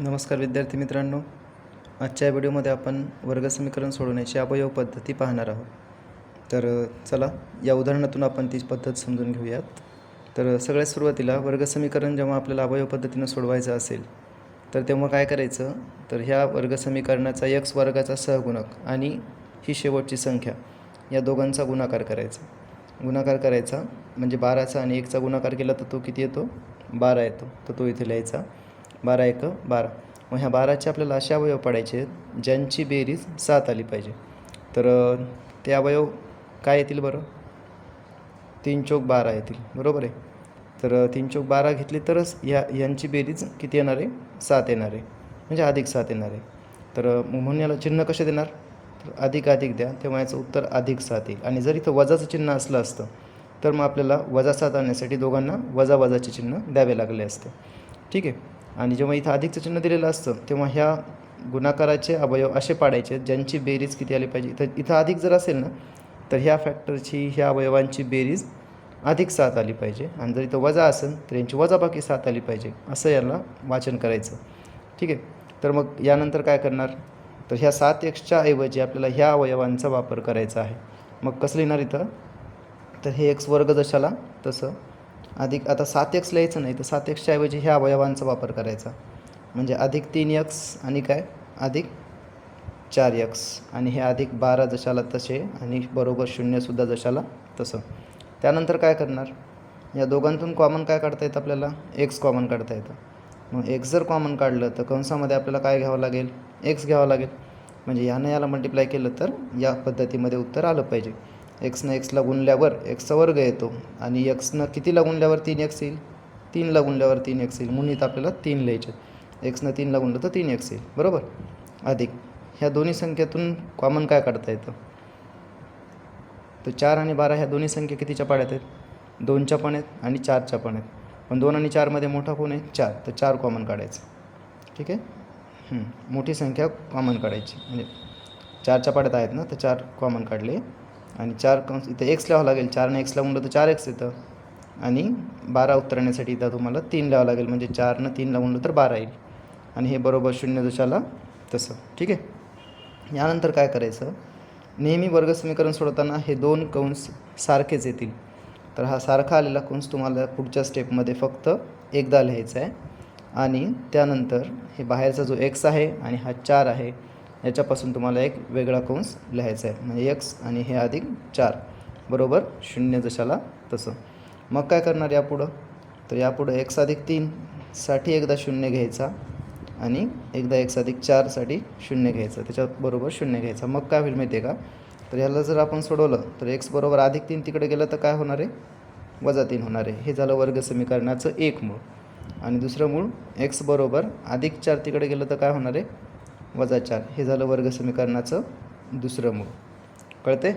नमस्कार विद्यार्थी मित्रांनो. आजच्या व्हिडिओमध्ये आपण वर्गसमीकरण सोडवण्याची अवयव पद्धती पाहणार आहोत. तर चला या उदाहरणातून आपण ती पद्धत समजून घेऊयात. तर सगळ्यात सुरुवातीला वर्गसमीकरण जेव्हा आपल्याला अवयव पद्धतीनं सोडवायचं असेल तर तेव्हा काय करायचं? तर ह्या वर्गसमीकरणाचा यक्स वर्गाचा सहगुणक आणि ही शेवटची संख्या या दोघांचा गुणाकार करायचा. गुणाकार करायचा म्हणजे बाराचा आणि एकचा गुणाकार केला तर तो किती येतो? बारा येतो. तर तो इथे लिहायचा. बारा एक बारा. मग ह्या बाराचे आपल्याला असे अवयव पाडायचे आहेत ज्यांची बेरीज सात आली पाहिजे. तर ते अवयव काय येतील बरं? तीन चौक बारा येतील. बरोबर आहे? तर तीन चौक बारा घेतली तरच ह्या यांची बेरीज किती येणार आहे? सात येणार आहे. म्हणजे अधिक सात येणार आहे. तर मग म्हणून याला चिन्ह कसे देणार? तर अधिक अधिक द्या. तेव्हा याचं उत्तर अधिक सात येईल. आणि जर इथं वजाचं चिन्ह असलं असतं तर मग आपल्याला वजा सात आणण्यासाठी दोघांना वजा वजाचे चिन्ह द्यावे लागले असते. ठीक आहे? आणि जेव्हा इथं अधिकचं चिन्ह दिलेलं असतं तेव्हा ह्या गुणाकाराचे अवयव असे पाडायचे ज्यांची बेरीज किती आली पाहिजे. इथं इथं अधिक जर असेल ना तर ह्या फॅक्टरची ह्या अवयवांची बेरीज अधिक सात आली पाहिजे. आणि जर इथं वजा असेल तर यांची वजाबाकी सात आली पाहिजे. असं याला वाचन करायचं. ठीक आहे? तर मग यानंतर काय करणार? तर ह्या सात एक्सच्या ऐवजी आपल्याला ह्या अवयवांचा वापर करायचा आहे. मग कसं लिहिणार इथं? तर हे एक्स वर्ग जशाला तसं अधिक आता सात एक्स लिहायचं नाही तर सात एक्सच्या ऐवजी ह्या अवयवांचा वापर करायचा. म्हणजे अधिक तीन एक्स आणि काय? अधिक चार एक्स आणि हे अधिक बारा जशाला तसे आणि बरोबर शून्यसुद्धा जशाला तसं. त्यानंतर काय करणार? या दोघांतून कॉमन काय काढता येतं आपल्याला? एक्स कॉमन काढता येतं. मग एक्स जर कॉमन काढलं तर कंसामध्ये आपल्याला काय घ्यावं लागेल? एक्स घ्यावं लागेल. म्हणजे यानं याला मल्टिप्लाय केलं तर या पद्धतीमध्ये उत्तर आलं पाहिजे. एक्सनं एक्सला गुणल्यावर एक्सचा वर्ग येतो आणि एक्सनं कितीला गुणल्यावर तीन एक्स येईल? तीनला गुणल्यावर तीन एक्स येईल. म्हणून इथं आपल्याला तीन लिहायचे एक्सनं तीनला गुणलं तर तीन एक्स येईल. बरोबर? अधिक ह्या दोन्ही संख्येतून कॉमन काय काढता येतं? तर चार आणि बारा ह्या दोन्ही संख्या कितीच्या पाड्यात आहेत? दोनच्या पण आहेत आणि चारच्या पण आहेत. पण दोन आणि चारमध्ये मोठा कोण आहे? चार. तर चार कॉमन काढायचं. ठीक आहे? मोठी संख्या कॉमन काढायची. म्हणजे चारच्या पाड्यात आहेत ना तर चार कॉमन काढले. आणि चार कंस इथं एक्स लिहावं लागेल. चारने एक्सला म्हणलं तर चार एक्स येतं. आणि बारा उतरण्यासाठी इथं तुम्हाला तीन लिहावं लागेल. म्हणजे चारनं तीनला म्हणलं तर बारा येईल. आणि हे बरोबर शून्य दशाला तसं. ठीक आहे? यानंतर काय करायचं? नेहमी वर्गसमीकरण सोडवताना हे दोन कंस सारखेच येतील. तर हा सारखा आलेला कंस तुम्हाला पुढच्या स्टेपमध्ये फक्त एकदा लिहायचा आहे. आणि त्यानंतर हे बाहेरचा जो एक्स आहे आणि हा चार आहे याच्यापासून तुम्हाला एक वेगळा कंस लिहायचा आहे. म्हणजे एक्स आणि हे अधिक चार. बरोबर? शून्य जशाला तसं. मग काय करणार यापुढं? तर यापुढं एक्स अधिक तीनसाठी एकदा शून्य घ्यायचा आणि एकदा एक्स अधिक चारसाठी शून्य घ्यायचं. त्याच्याबरोबर शून्य घ्यायचा. मग काय होईल माहिती आहे का? तर ह्याला जर आपण सोडवलं तर एक्स बरोबर अधिक तीन तिकडे गेलं तर काय होणार आहे? वजा तीन होणार आहे. हे झालं वर्ग समीकरणाचं एक मूळ. आणि दुसरं मूळ एक्स बरोबर अधिक चार तिकडे गेलं तर काय होणार आहे? वजा चार. हे झालं वर्ग समीकरणाचं दुसरं मूळ. कळते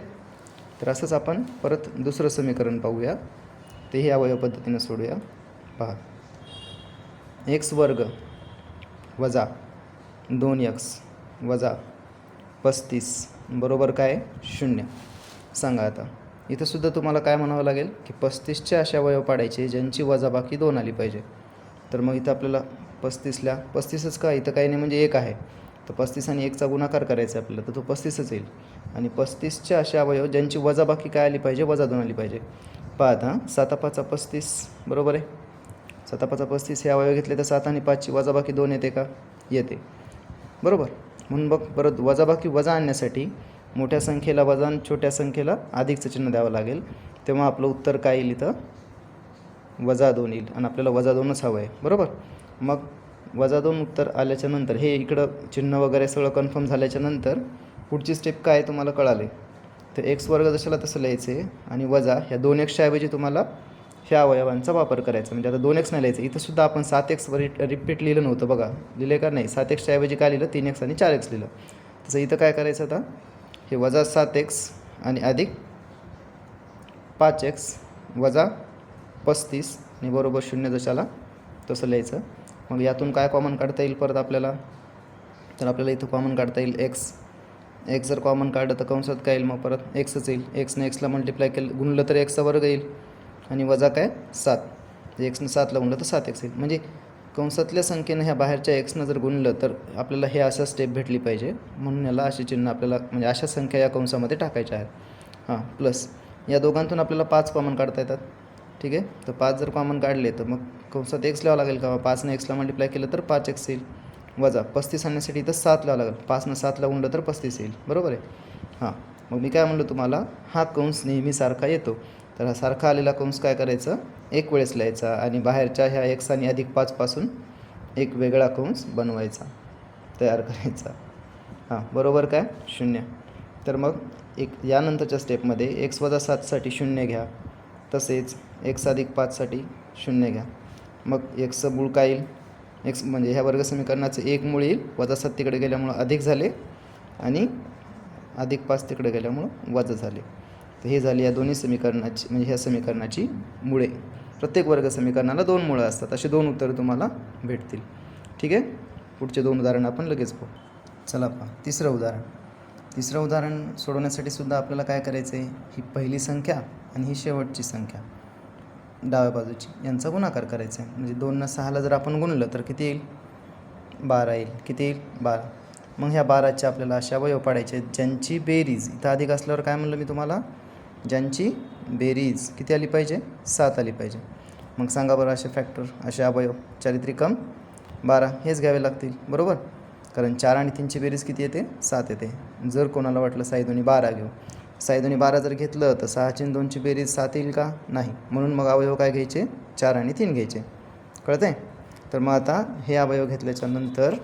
तर असंच आपण परत दुसरं समीकरण पाहूया. तेही अवयव पद्धतीनं सोडूया. पहा. एक्स वर्ग वजा दोन एक्स वजा पस्तीस. बरोबर काय? शून्य. सांगा आता. इथंसुद्धा तुम्हाला काय म्हणावं लागेल? की पस्तीसचे अशा अवयव पाडायचे ज्यांची वजाबाकी दोन आली पाहिजे. तर मग इथं आपल्याला पस्तीसला पस्तीसच का? इथं काही नाही म्हणजे एक आहे. तर पस्तीस आणि एकचा गुणाकार करायचा आहे आपल्याला तर तो पस्तीसच येईल. आणि पस्तीसचे असे अवयव ज्यांची वजाबाकी काय आली पाहिजे वजा दोन आली पाहिजे. पाहत हां सातापाचा पस्तीस बरोबर आहे? सातापाचा पस्तीस हे अवयव घेतले तर सात आणि पाचची वजाबाकी दोन येते का? येते. बरोबर? म्हणून बघ परत वजाबाकी वजा आणण्यासाठी मोठ्या संख्येला वजा आणि छोट्या संख्येला अधिकचं चिन्ह द्यावं लागेल. तेव्हा आपलं उत्तर काय येईल इथं? वजा दोन येईल. आणि आपल्याला वजा दोनच हवं आहे. बरोबर? मग वजा दोन उत्तर आल्याच्यानंतर हे इकडं चिन्ह वगैरे सगळं कन्फर्म झाल्याच्यानंतर पुढची स्टेप काय आहे तुम्हाला कळाले. तर एक्स वर्ग जशाला तसं लिहायचं आहे आणि वजा ह्या दोन एक्सच्या ऐवजी तुम्हाला ह्या अवयवांचा वापर करायचा म्हणजे आता दोन एक्स नाही लिहायचं इथं सुद्धा आपण सात एक्स रि रिपीट लिहिलं नव्हतं बघा. लिहिले का नाही? सात एक्सच्या ऐवजी काय लिहिलं? तीन एक्स आणि चार एक्स लिहिलं. तसं इथं काय करायचं आता? हे वजा सात एक्स आणि अधिक पाच एक्स वजा पस्तीस आणि बरोबर शून्य जशाला तसं लिहायचं. मग यातून काय कॉमन काढता येईल परत आपल्याला? तर आपल्याला इथं कॉमन काढता येईल एक्स एक्स जर कॉमन काढलं तर कंसात काय येईल मग परत? एक्सच येईल. एक्सने एक्सला मल्टिप्लाय केलं गुणलं तर एक्सचा वर्ग येईल. आणि वजा काय? सात. एक्सनं सातला गुणलं तर सात एक्स येईल. म्हणजे कंसातल्या संख्येनं ह्या बाहेरच्या एक्सनं जर गुणलं तर आपल्याला हे अशा स्टेप भेटली पाहिजे. म्हणून याला अशी चिन्ह आपल्याला म्हणजे अशा संख्या या कंसामध्ये टाकायच्या आहेत. हां प्लस या दोघांतून आपल्याला पाच कॉमन काढता येतात. ठीक आहे? तर पाच जर कॉमन काढले तर मग कंसात एक्स लावा लागेल का? पाचनं एक्सला मल्टिप्लाय केलं तर पाच एक्स येईल. वजा पस्तीस आणण्यासाठी इथं सात लावा लागेल. पाचनं सातला गुणलं तर पस्तीस येईल. बरोबर आहे? हां. मग मी काय म्हणलो तुम्हाला? हा कंस नेहमी सारखा येतो. तर हा सारखा आलेला कंस काय करायचं? एक वेळेस लिहायचा आणि बाहेरच्या ह्या एक्स आणि अधिक पाचपासून एक वेगळा कंस बनवायचा. तयार करायचा. हां. बरोबर काय? शून्य. तर मग एक यानंतरच्या स्टेपमध्ये एक्स वजा सातसाठी शून्य घ्या. तसेच एक्स अधिक पाचसाठी शून्य घ्या. मग एक्सचं मूळ काय येईल? एक्स म्हणजे ह्या वर्ग समीकरणाचं एक मूळ येईल वजा सात तिकडे गेल्यामुळं अधिक झाले आणि अधिक पाच तिकडे गेल्यामुळं वजा झाले. तर हे झाली या दोन्ही समीकरणाची म्हणजे ह्या समीकरणाची मुळे. प्रत्येक वर्ग समीकरणाला दोन मुळं असतात असे दोन उत्तरं तुम्हाला भेटतील. ठीक आहे? पुढचे दोन उदाहरण आपण लगेच पाहू. चला पहा. तिसरं उदाहरण. तिसरं उदाहरण सोडवण्यासाठी सुद्धा आपल्याला काय करायचं आहे ही पहिली संख्या आणि ही शेवटची संख्या. डाव्या बाजूची. यांचा गुणाकार करायचा आहे. म्हणजे दोननं सहाला जर आपण गुणलं तर किती येईल? बारा येईल. किती येईल? बारा. मग ह्या बाराचे आपल्याला अशा अवयव पाडायचे आहेत ज्यांची बेरीज. इथं अधिक असल्यावर काय म्हणलं मी तुम्हाला? ज्यांची बेरीज. किती आली पाहिजे? सात आली पाहिजे. मग सांगा बरं असे फॅक्टर असे अवयव. चारित्रिकम बारा. हेच घ्यावे लागतील. बरोबर? कारण चार आणि तीनची बेरीज किती येते? सात येते. जर कोणाला वाटलं साई दोन्ही बारा घेऊ. साई दोन्ही बारा जर घेतलं तर सहाची दोनची बेरीज सात येईल का? नाही. म्हणून मग अवयव काय घ्यायचे? चार आणि तीन घ्यायचे. कळतंय? तर मग आता हे अवयव घेतल्याच्या नंतर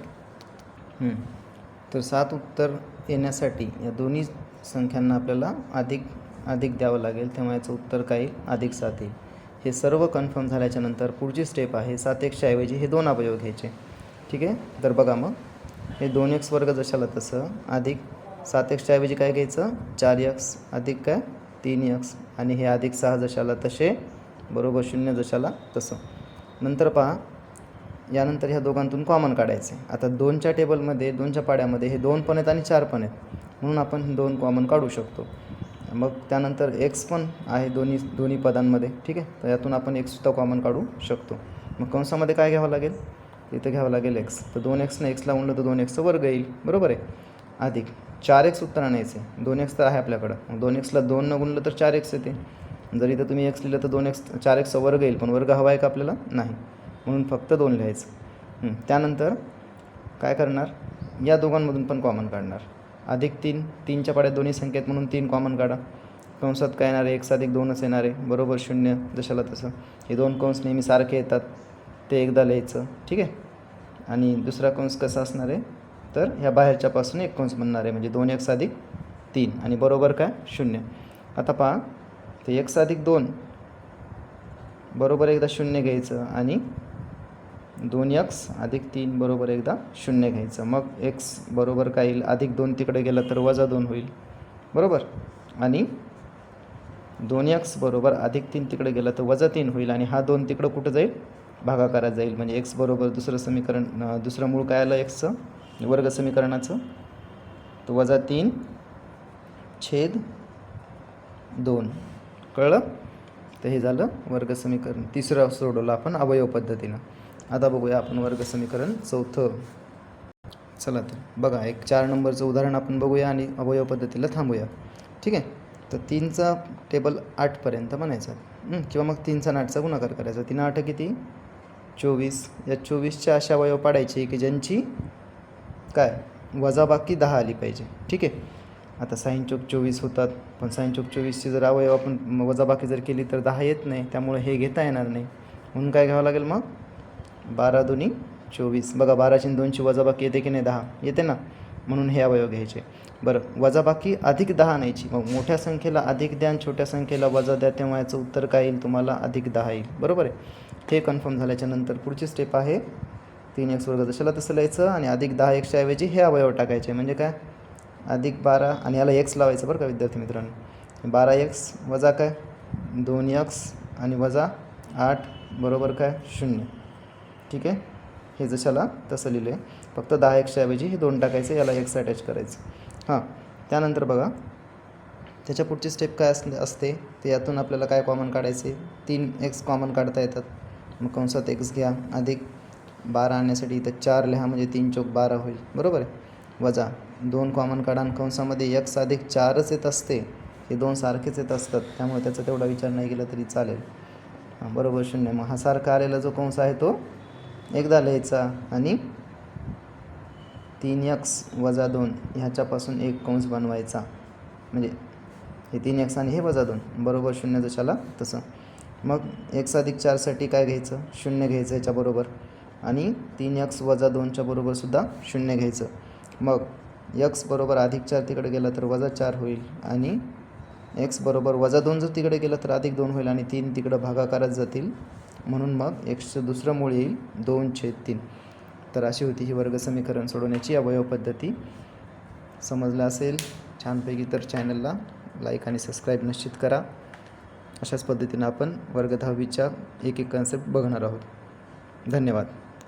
तर सात उत्तर येण्यासाठी या दोन्ही संख्यांना आपल्याला अधिक अधिक द्यावं लागेल. तेव्हा याचं उत्तर काय अधिक सात येईल. हे सर्व कन्फर्म झाल्याच्यानंतर पुढची स्टेप आहे सात एकशे ऐवजी हे दोन अवयव घ्यायचे. ठीक आहे? तर बघा मग. हे दोन एक्स वर्ग जशाला तसं अधिक सात एक्सच्या ऐवजी काय घ्यायचं? चार एक्स अधिक काय? तीन एक्स आणि हे अधिक सहा जशाला तसे बरोबर शून्य जशाला तसं. नंतर पहा यानंतर ह्या दोघांतून कॉमन काढायचे. आता दोनच्या टेबलमध्ये दोनच्या पाड्यामध्ये हे दोन पण आहेत आणि चार पण आहेत. म्हणून आपण दोन कॉमन काढू शकतो. मग त्यानंतर एक्स पण आहे दोन्ही दोन्ही पदांमध्ये. ठीक आहे? तर यातून आपण एक्ससुद्धा कॉमन काढू शकतो. मग कंसामध्ये काय घ्यावं लागेल? इथं घ्यावं लागेल एक्स तर दोन एक्सनं एक्सला म्हणलं तर दोन एक्सचं वर्ग येईल. बरोबर आहे? अधिक. चार एक्स उत्तर आणायचे. दोन एक्स तर आहे आपल्याकडं. मग दोन एक्सला दोन न गुणलं तर चार एक्स येते. जर इथं तुम्ही एक्स लिहिलं तर दोन एक्स चार एक्सचा वर्ग येईल पण वर्ग हवा आहे का आपल्याला? नाही. म्हणून फक्त दोन लिहायचं. त्यानंतर काय करणार? या दोघांमधून पण कॉमन काढणार. अधिक तीन तीनच्या पाड्यात दोन्ही संख्येत म्हणून तीन कॉमन काढा. कंसात काय येणार आहे? एक्स अधिक दोनच येणार आहे. बरोबर शून्य जशाला तसं. हे दोन कंस नेहमी सारखे येतात. ते एकदा लिहायचं. ठीक आहे? आणि दुसरा कंस कसा असणार आहे? तर ह्या बाहेरच्यापासून एक कंस बनणार आहे म्हणजे दोन एक्स अधिक तीन. आणि बरोबर काय? शून्य. आता पहा ते एक्स अधिक दोन बरोबर एकदा शून्य घ्यायचं आणि दोन एक्स अधिक तीन बरोबर एकदा शून्य घ्यायचं. मग एक्स बरोबर काय येईल? अधिक दोन तिकडे गेलं तर वजा दोन होईल. बरोबर? आणि दोन एक्स बरोबर अधिक तीन तिकडे गेलं तर वजा तीन होईल आणि हा दोन तिकडं कुठं जाईल? भागाकारात जाईल. म्हणजे एक्स बरोबर दुसरं समीकरण दुसरं मूळ काय आलं? एक्सचं वर्ग समीकरणाचं? तर वजा तीन छेद दोन. कळलं? तर हे झालं वर्ग समीकरण. तिसरं सोडवलं आपण अवयव पद्धतीनं. आता बघूया आपण वर्ग समीकरण चौथं. चला तर. बघा एक चार नंबरचं उदाहरण आपण बघूया आणि अवयव पद्धतीला थांबूया. ठीक आहे? तर तीनचा टेबल आठपर्यंत म्हणायचा. किंवा मग तीनचा नाटचा गुणाकार करायचा. तीन आठ किती? चोवीस. या चोवीसच्या अशा अवयव पाडायचे की ज्यांची काय? वजाबाकी दहा आली पाहिजे. ठीक आहे? आता साईन चौक चोवीस होतात. पण साईन चौक चोवीसची जर अवयव आपण वजाबाकी जर केली तर दहा येत नाही. त्यामुळे हे घेता येणार नाही. म्हणून काय घ्यावं लागेल मग? बारा दोन्ही चोवीस. बघा बाराची आणि दोनची वजाबाकी येते की नाही? दहा. येते ना? म्हणून हे अवयव घ्यायचे. बरं वजाबाकी अधिक दहा आणायची मग मोठ्या संख्येला अधिक द्या आणि छोट्या संख्येला वजा द्या. तेव्हा याचं उत्तर काय येईल? तुम्हाला अधिक दहा येईल. बरोबर आहे? ते कन्फर्म झाल्याच्यानंतर पुढची स्टेप आहे तीन एक्स वर्ग जशाला तसं लिहायचं आणि अधिक दहा एक्सच्या ऐवजी हे अवयव टाकायचे. म्हणजे काय? अधिक बारा आणि याला एक्स लावायचं बरं का विद्यार्थी मित्रांनो. बारा एक्स वजा काय? दोन एक्स आणि वजा आठ बरोबर काय? शून्य. ठीक आहे? हे जशाला तसं लिहिलं आहे फक्त दहा एक्सच्या ऐवजी हे दोन टाकायचं याला एक्स अटॅच करायचं. हां. त्यानंतर बघा त्याच्या पुढची स्टेप काय अस असते? ते यातून आपल्याला काय कॉमन काढायचे? तीन एक्स कॉमन काढता येतात. मग कंसात एक्स घ्या. अधिक बारा आणण्यासाठी इथं चार लिहा म्हणजे तीन चौक बारा होईल. बरोबर आहे? वजा दोन कॉमन काढा कंसामध्ये एक्स अधिक चारच येत असते. हे दोन सारखेच येत असतात. त्यामुळे त्याचा तेवढा विचार नाही केला तरी चालेल. हां बरोबर शून्य. मग हा सारखा आलेला जो कंस आहे तो एकदा लिहायचा आणि तीन एक्स वजा दोन ह्याच्यापासून एक कंस बनवायचा. म्हणजे हे तीन एक्स आणि हे वजा दोन. बरोबर शून्य जशाला तसं. मग एक्स अधिक चारसाठी काय घ्यायचं? शून्य घ्यायचं याच्याबरोबर. आणि तीन एक्स वजा दोनच्या बरोबरसुद्धा शून्य घ्यायचं. मग एक्स बरोबर अधिक चार तिकडे गेला तर वजा चार होईल आणि एक्स बरोबर वजा दोन जर तिकडे गेलं तर अधिक दोन होईल आणि तीन तिकडं भागाकारात जातील. म्हणून मग एक्सचं दुसरं मूळ येईल दोन छेद तीन. तर अशी होती ही वर्ग समीकरण सोडवण्याची अवयव पद्धती समजलं असेल? छानपैकी तर चॅनलला लाईक आणि सबस्क्राईब निश्चित करा. अशाच पद्धतीनं आपण वर्ग दहावीच्या एक एक कन्सेप्ट बघणार आहोत. धन्यवाद.